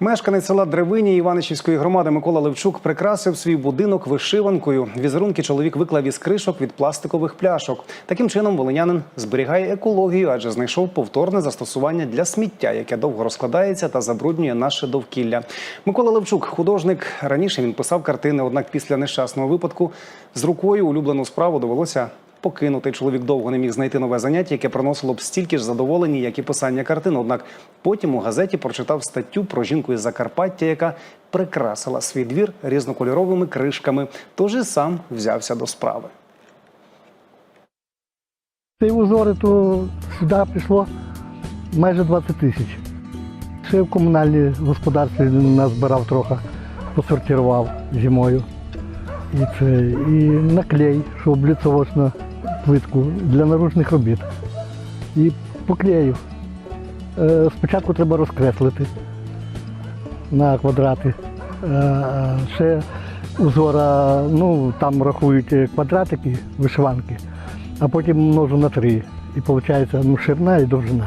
Мешканець села Древині Іваничівської громади Микола Левчук прикрасив свій будинок вишиванкою. Візерунки чоловік виклав із кришок від пластикових пляшок. Таким чином волинянин зберігає екологію, адже знайшов повторне застосування для сміття, яке довго розкладається та забруднює наше довкілля. Микола Левчук, художник. Раніше він писав картини, однак після нещасного випадку з рукою улюблену справу довелося покинути. Чоловік довго не міг знайти нове заняття, яке приносило б стільки ж задоволення, як і писання картин. Однак потім у газеті прочитав статтю про жінку із Закарпаття, яка прикрасила свій двір різнокольоровими кришками. Тож і сам взявся до справи. Ці узори то сюди прийшло майже 20 тисяч. Ще в комунальній господарстві назбирав трохи, посортував зимою. І, це, і наклей, що обліцовочну плитку для наружних робіт. І поклеїв. Е, Спочатку треба розкреслити на квадрати. Е, Ще узора, ну там рахують квадратики, вишиванки, а потім множу на три. І виходить ну, ширина і довжина.